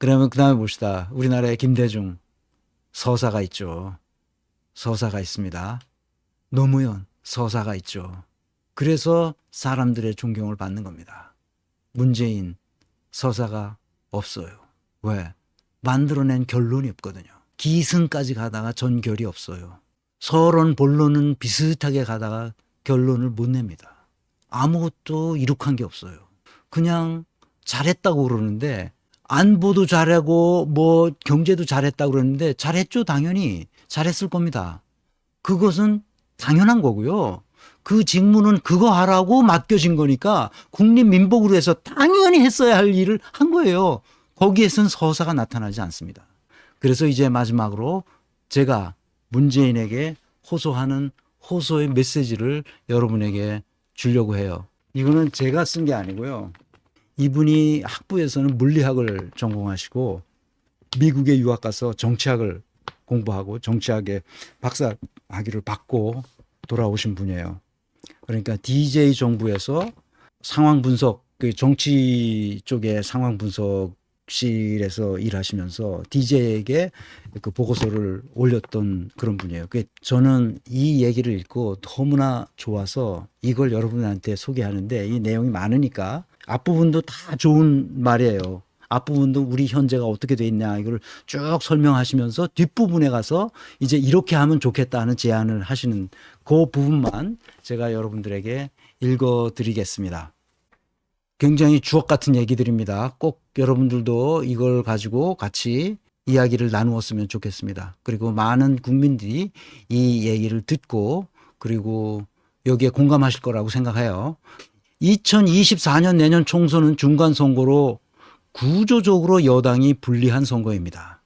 그러면 그 다음에 봅시다. 우리나라에 김대중 서사가 있죠. 서사가 있습니다. 노무현 서사가 있죠. 그래서 사람들의 존경을 받는 겁니다. 문재인 서사가 없어요. 왜? 만들어낸 결론이 없거든요. 기승까지 가다가 전결이 없어요. 서론, 본론은 비슷하게 가다가 결론을 못 냅니다. 아무것도 이룩한 게 없어요. 그냥 잘했다고 그러는데 안보도 잘하고 뭐 경제도 잘했다고 그러는데 잘했죠 당연히 잘했을 겁니다. 그것은 당연한 거고요. 그 직무는 그거 하라고 맡겨진 거니까 국립민복으로 해서 당연히 했어야 할 일을 한 거예요. 거기에선 서사가 나타나지 않습니다. 그래서 이제 마지막으로 제가 문재인에게 호소하는 호소의 메시지를 여러분에게 주려고 해요. 이거는 제가 쓴 게 아니고요. 이분이 학부에서는 물리학을 전공하시고 미국에 유학 가서 정치학을 공부하고 정치학에 박사 학위를 받고 돌아오신 분이에요. 그러니까 DJ 정부에서 상황 분석, 그 정치 쪽의 상황 분석실에서 일하시면서 DJ에게 그 보고서를 올렸던 그런 분이에요. 그 저는 이 얘기를 읽고 너무나 좋아서 이걸 여러분한테 소개하는데 이 내용이 많으니까 앞부분도 다 좋은 말이에요. 앞부분도 우리 현재가 어떻게 돼 있냐 이걸 쭉 설명하시면서 뒷부분에 가서 이제 이렇게 하면 좋겠다 하는 제안을 하시는 그 부분만 제가 여러분들에게 읽어 드리겠습니다. 굉장히 주옥 같은 얘기들입니다. 꼭 여러분들도 이걸 가지고 같이 이야기를 나누었으면 좋겠습니다. 그리고 많은 국민들이 이 얘기를 듣고 그리고 여기에 공감하실 거라고 생각해요. 2024년 내년 총선은 중간 선거로 구조적으로 여당이 불리한 선거입니다.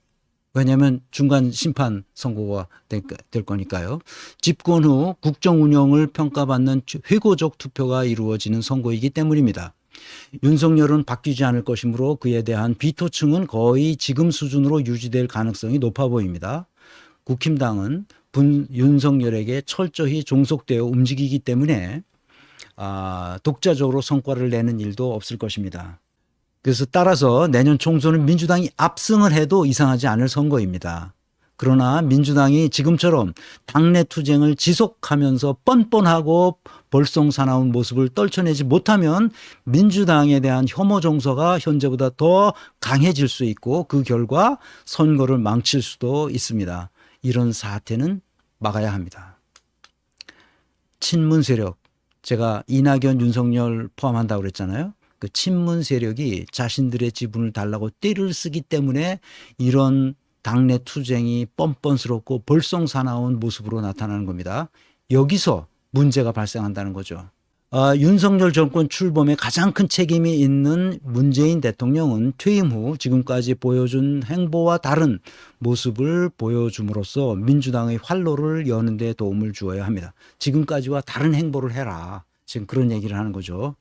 왜냐하면 중간 심판 선거가 될, 될 거니까요. 집권 후 국정 운영을 평가받는 회고적 투표가 이루어지는 선거이기 때문입니다. 윤석열은 바뀌지 않을 것이므로 그에 대한 비토층은 거의 지금 수준으로 유지될 가능성이 높아 보입니다. 국힘당은 분 윤석열에게 철저히 종속되어 움직이기 때문에 아, 독자적으로 성과를 내는 일도 없을 것입니다. 그래서 따라서 내년 총선은 민주당이 압승을 해도 이상하지 않을 선거입니다. 그러나 민주당이 지금처럼 당내 투쟁을 지속하면서 뻔뻔하고 벌송사나운 모습을 떨쳐내지 못하면 민주당에 대한 혐오 정서가 현재보다 더 강해질 수 있고 그 결과 선거를 망칠 수도 있습니다. 이런 사태는 막아야 합니다. 친문 세력, 제가 이낙연, 윤석열 포함한다고 그랬잖아요. 그 친문 세력이 자신들의 지분을 달라고 띠를 쓰기 때문에 이런 당내 투쟁이 뻔뻔스럽고 벌송사나운 모습으로 나타나는 겁니다. 여기서 문제가 발생한다는 거죠. 아, 윤석열 정권 출범에 가장 큰 책임이 있는 문재인 대통령은 퇴임 후 지금까지 보여준 행보와 다른 모습을 보여줌으로써 민주당의 활로를 여는 데 도움을 주어야 합니다. 지금까지와 다른 행보를 해라. 지금 그런 얘기를 하는 거죠.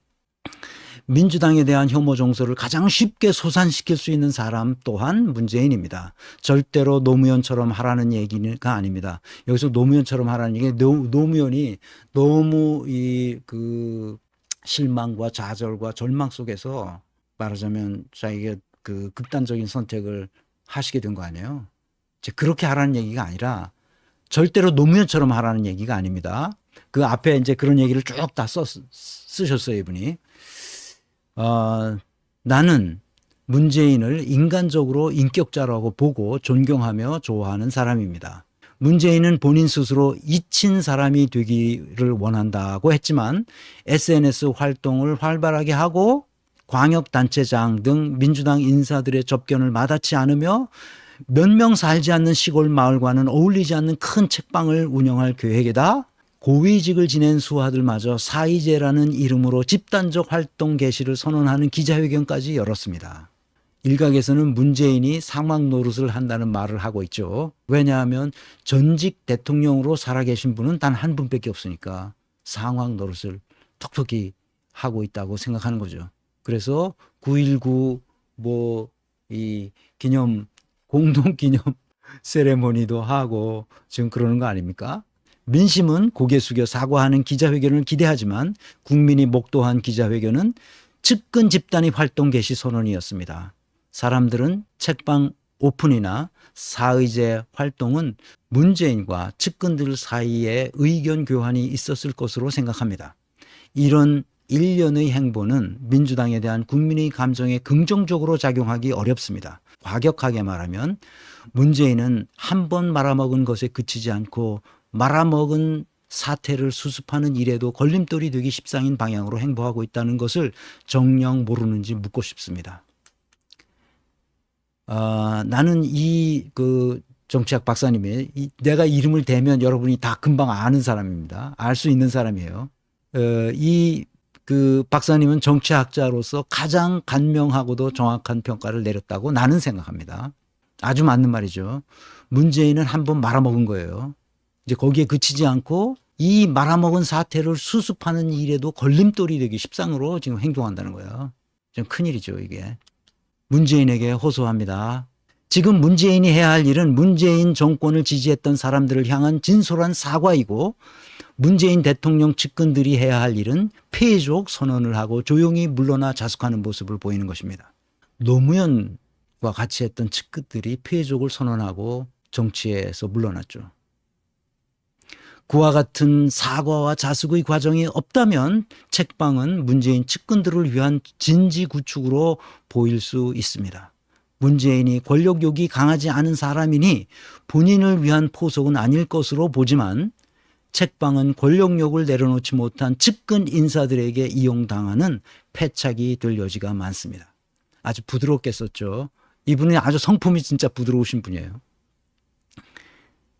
민주당에 대한 혐오 정서를 가장 쉽게 솟안시킬 수 있는 사람 또한 문재인입니다. 절대로 노무현처럼 하라는 얘기가 아닙니다. 여기서 노무현처럼 하라는 얘기 노, 노무현이 너무 이 그 실망과 좌절과 절망 속에서 말하자면 자기가 그 극단적인 선택을 하시게 된 거 아니에요. 그렇게 하라는 얘기가 아니라 절대로 노무현처럼 하라는 얘기가 아닙니다. 그 앞에 이제 그런 얘기를 쭉 다 쓰셨어요, 이분이. 어, 나는 문재인을 인간적으로 인격자라고 보고 존경하며 좋아하는 사람입니다. 문재인은 본인 스스로 잊힌 사람이 되기를 원한다고 했지만 SNS 활동을 활발하게 하고 광역단체장 등 민주당 인사들의 접견을 마다치 않으며 몇 명 살지 않는 시골 마을과는 어울리지 않는 큰 책방을 운영할 계획이다. 고위직을 지낸 수하들마저 사이제라는 이름으로 집단적 활동 개시를 선언하는 기자회견까지 열었습니다. 일각에서는 문재인이 사막 노릇을 한다는 말을 하고 있죠. 왜냐하면 전직 대통령으로 살아계신 분은 단 한 분밖에 없으니까 상황 노릇을 톡톡히 하고 있다고 생각하는 거죠. 그래서 9.19 뭐 이 기념 공동 기념 세레모니도 하고 지금 그러는 거 아닙니까? 민심은 고개 숙여 사과하는 기자회견을 기대하지만 국민이 목도한 기자회견은 측근 집단의 활동 개시 선언이었습니다. 사람들은 책방 오픈이나 사의제 활동은 문재인과 측근들 사이에 의견 교환이 있었을 것으로 생각합니다. 이런 일련의 행보는 민주당에 대한 국민의 감정에 긍정적으로 작용하기 어렵습니다. 과격하게 말하면 문재인은 한 번 말아먹은 것에 그치지 않고 말아먹은 사태를 수습하는 일에도 걸림돌이 되기 십상인 방향으로 행보하고 있다는 것을 정녕 모르는지 묻고 싶습니다. 아, 나는 이 그 정치학 박사님의 이, 내가 이름을 대면 여러분이 다 금방 아는 사람입니다. 알 수 있는 사람이에요. 어, 이그 박사님은 정치학자로서 가장 간명하고도 정확한 평가를 내렸다고 나는 생각합니다. 아주 맞는 말이죠. 문재인은 한 번 말아먹은 거예요. 이제 거기에 그치지 않고 이 말아먹은 사태를 수습하는 일에도 걸림돌이 되기 십상으로 지금 행동한다는 거예요. 좀 큰일이죠, 이게. 문재인에게 호소합니다. 지금 문재인이 해야 할 일은 문재인 정권을 지지했던 사람들을 향한 진솔한 사과이고 문재인 대통령 측근들이 해야 할 일은 폐족 선언을 하고 조용히 물러나 자숙하는 모습을 보이는 것입니다. 노무현과 같이 했던 측근들이 폐족을 선언하고 정치에서 물러났죠. 그와 같은 사과와 자숙의 과정이 없다면 책방은 문재인 측근들을 위한 진지 구축으로 보일 수 있습니다. 문재인이 권력욕이 강하지 않은 사람이니 본인을 위한 포석은 아닐 것으로 보지만 책방은 권력욕을 내려놓지 못한 측근 인사들에게 이용당하는 패착이 될 여지가 많습니다. 아주 부드럽게 썼죠. 이분이 아주 성품이 진짜 부드러우신 분이에요.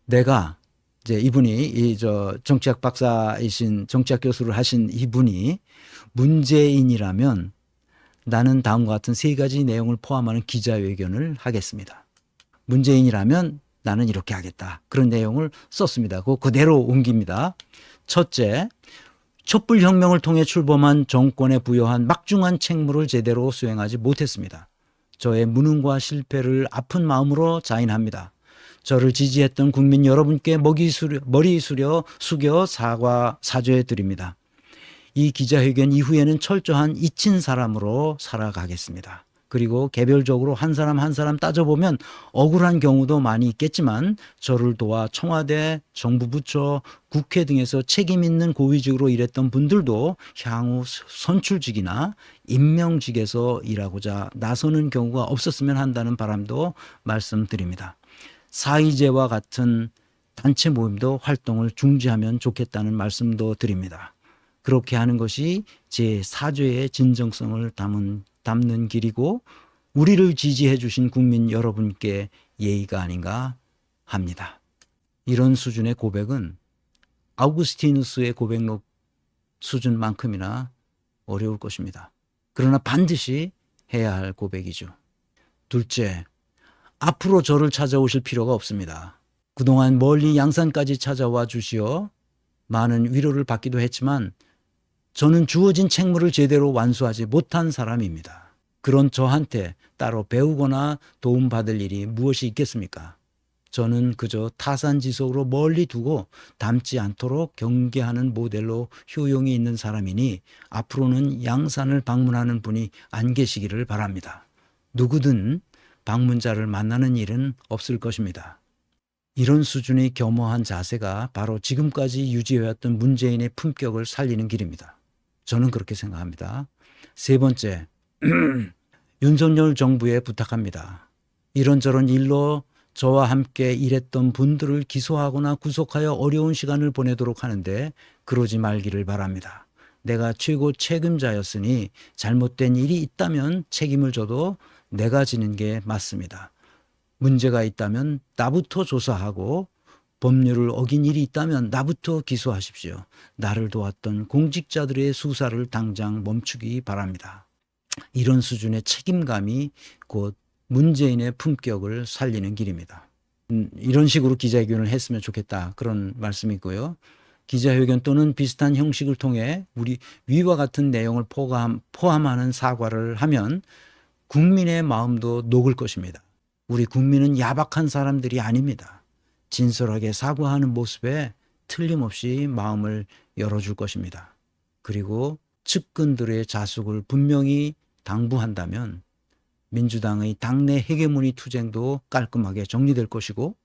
내가 이제 이분이 이 저 정치학 박사이신 정치학 교수를 하신 이분이 문재인이라면 나는 다음과 같은 세 가지 내용을 포함하는 기자회견을 하겠습니다. 문재인이라면 나는 이렇게 하겠다. 그런 내용을 썼습니다. 그 그대로 옮깁니다. 첫째, 촛불혁명을 통해 출범한 정권에 부여한 막중한 책무를 제대로 수행하지 못했습니다. 저의 무능과 실패를 아픈 마음으로 자인합니다. 저를 지지했던 국민 여러분께 먹이 수려, 머리 수려 숙여 사과 사죄해 드립니다. 이 기자회견 이후에는 철저한 잊힌 사람으로 살아가겠습니다. 그리고 개별적으로 한 사람 한 사람 따져보면 억울한 경우도 많이 있겠지만 저를 도와 청와대, 정부 부처, 국회 등에서 책임 있는 고위직으로 일했던 분들도 향후 선출직이나 임명직에서 일하고자 나서는 경우가 없었으면 한다는 바람도 말씀드립니다. 사의제와 같은 단체 모임도 활동을 중지하면 좋겠다는 말씀도 드립니다. 그렇게 하는 것이 제 사죄의 진정성을 담은, 담는 길이고 우리를 지지해 주신 국민 여러분께 예의가 아닌가 합니다. 이런 수준의 고백은 아우구스티누스의 고백록 수준만큼이나 어려울 것입니다. 그러나 반드시 해야 할 고백이죠. 둘째, 앞으로 저를 찾아오실 필요가 없습니다. 그동안 멀리 양산까지 찾아와 주시어 많은 위로를 받기도 했지만 저는 주어진 책무를 제대로 완수하지 못한 사람입니다. 그런 저한테 따로 배우거나 도움받을 일이 무엇이 있겠습니까? 저는 그저 타산지석으로 멀리 두고 닮지 않도록 경계하는 모델로 효용이 있는 사람이니 앞으로는 양산을 방문하는 분이 안 계시기를 바랍니다. 누구든 방문자를 만나는 일은 없을 것입니다. 이런 수준의 겸허한 자세가 바로 지금까지 유지해왔던 문재인의 품격을 살리는 길입니다. 저는 그렇게 생각합니다. 세 번째, 윤석열 정부에 부탁합니다. 이런저런 일로 저와 함께 일했던 분들을 기소하거나 구속하여 어려운 시간을 보내도록 하는데 그러지 말기를 바랍니다. 내가 최고 책임자였으니 잘못된 일이 있다면 책임을 져도 내가 지는 게 맞습니다. 문제가 있다면 나부터 조사하고 법률을 어긴 일이 있다면 나부터 기소하십시오. 나를 도왔던 공직자들의 수사를 당장 멈추기 바랍니다. 이런 수준의 책임감이 곧 문재인의 품격을 살리는 길입니다. 음, 이런 식으로 기자회견을 했으면 좋겠다. 그런 말씀이고요. 기자회견 또는 비슷한 형식을 통해 우리 위와 같은 내용을 포함, 포함하는 사과를 하면 국민의 마음도 녹을 것입니다. 우리 국민은 야박한 사람들이 아닙니다. 진솔하게 사과하는 모습에 틀림없이 마음을 열어줄 것입니다. 그리고 측근들의 자숙을 분명히 당부한다면 민주당의 당내 헤게모니 투쟁도 깔끔하게 정리될 것이고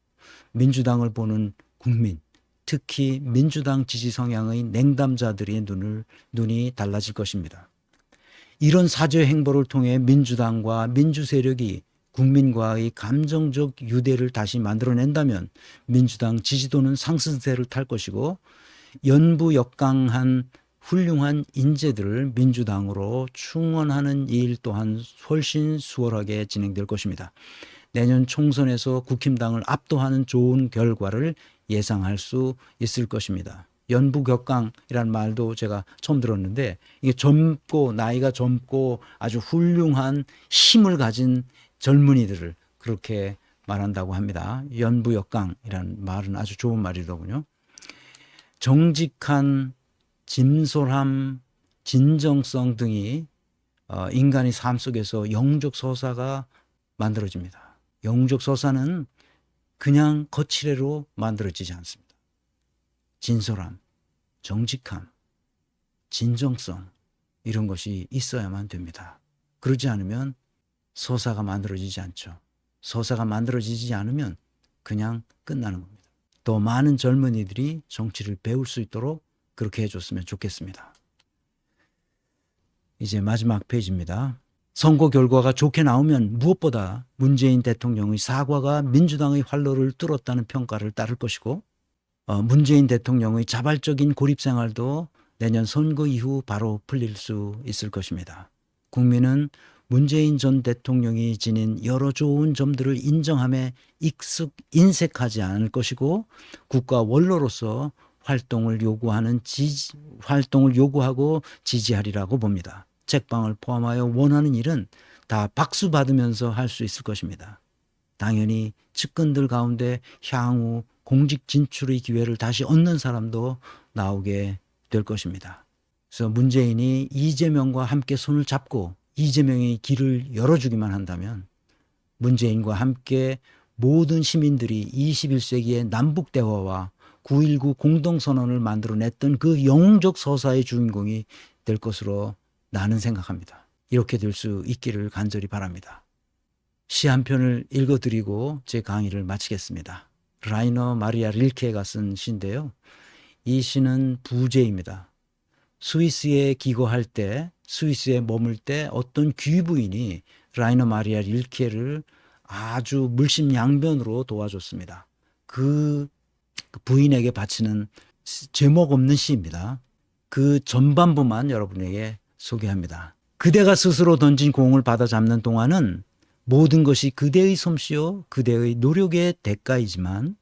민주당을 보는 국민, 특히 민주당 지지 성향의 냉담자들의 눈을 눈이 달라질 것입니다. 이런 사죄 행보를 통해 민주당과 민주 세력이 국민과의 감정적 유대를 다시 만들어낸다면 민주당 지지도는 상승세를 탈 것이고 연부 역강한 훌륭한 인재들을 민주당으로 충원하는 일 또한 훨씬 수월하게 진행될 것입니다. 내년 총선에서 국힘당을 압도하는 좋은 결과를 예상할 수 있을 것입니다. 연부격강이라는 말도 제가 처음 들었는데 이게 젊고 나이가 젊고 아주 훌륭한 힘을 가진 젊은이들을 그렇게 말한다고 합니다. 연부역강이라는 말은 아주 좋은 말이더군요. 정직한 진솔함, 진정성 등이 어, 인간의 삶 속에서 영적 서사가 만들어집니다. 영적 서사는 그냥 거칠애로 만들어지지 않습니다. 진솔함, 정직함, 진정성 이런 것이 있어야만 됩니다. 그러지 않으면 서사가 만들어지지 않죠. 서사가 만들어지지 않으면 그냥 끝나는 겁니다. 더 많은 젊은이들이 정치를 배울 수 있도록 그렇게 해줬으면 좋겠습니다. 이제 마지막 페이지입니다. 선거 결과가 좋게 나오면 무엇보다 문재인 대통령의 사과가 민주당의 활로를 뚫었다는 평가를 따를 것이고 어, 문재인 대통령의 자발적인 고립 생활도 내년 선거 이후 바로 풀릴 수 있을 것입니다. 국민은 문재인 전 대통령이 지닌 여러 좋은 점들을 인정함에 익숙 인색하지 않을 것이고 국가 원로로서 활동을 요구하는 지지, 활동을 요구하고 지지하리라고 봅니다. 책방을 포함하여 원하는 일은 다 박수 받으면서 할 수 있을 것입니다. 당연히 측근들 가운데 향후 공직 진출의 기회를 다시 얻는 사람도 나오게 될 것입니다. 그래서 문재인이 이재명과 함께 손을 잡고 이재명의 길을 열어주기만 한다면 문재인과 함께 모든 시민들이 21세기의 남북 대화와 9.19 공동선언을 만들어냈던 그 영웅적 서사의 주인공이 될 것으로 나는 생각합니다. 이렇게 될 수 있기를 간절히 바랍니다. 시 한 편을 읽어드리고 제 강의를 마치겠습니다. 라이너 마리아 릴케가 쓴 시인데요. 이 시는 부제입니다. 스위스에 기거할 때, 스위스에 머물 때 어떤 귀부인이 라이너 마리아 릴케를 아주 물심양면으로 도와줬습니다. 그 부인에게 바치는 제목 없는 시입니다. 그 전반부만 여러분에게 소개합니다. 그대가 스스로 던진 공을 받아 잡는 동안은 모든 것이 그대의 솜씨요, 그대의 노력의 대가이지만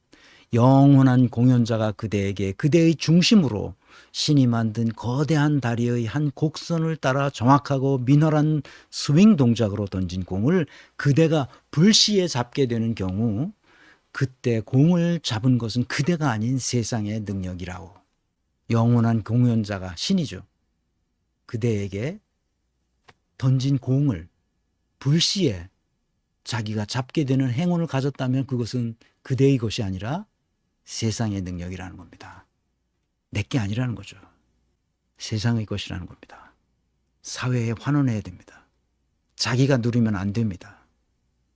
영원한 공연자가 그대에게 그대의 중심으로 신이 만든 거대한 다리의 한 곡선을 따라 정확하고 민활한 스윙 동작으로 던진 공을 그대가 불시에 잡게 되는 경우 그때 공을 잡은 것은 그대가 아닌 세상의 능력이라고. 영원한 공연자가 신이죠. 그대에게 던진 공을 불시에 자기가 잡게 되는 행운을 가졌다면 그것은 그대의 것이 아니라 세상의 능력이라는 겁니다. 내게 아니라는 거죠. 세상의 것이라는 겁니다. 사회에 환원해야 됩니다. 자기가 누리면 안 됩니다.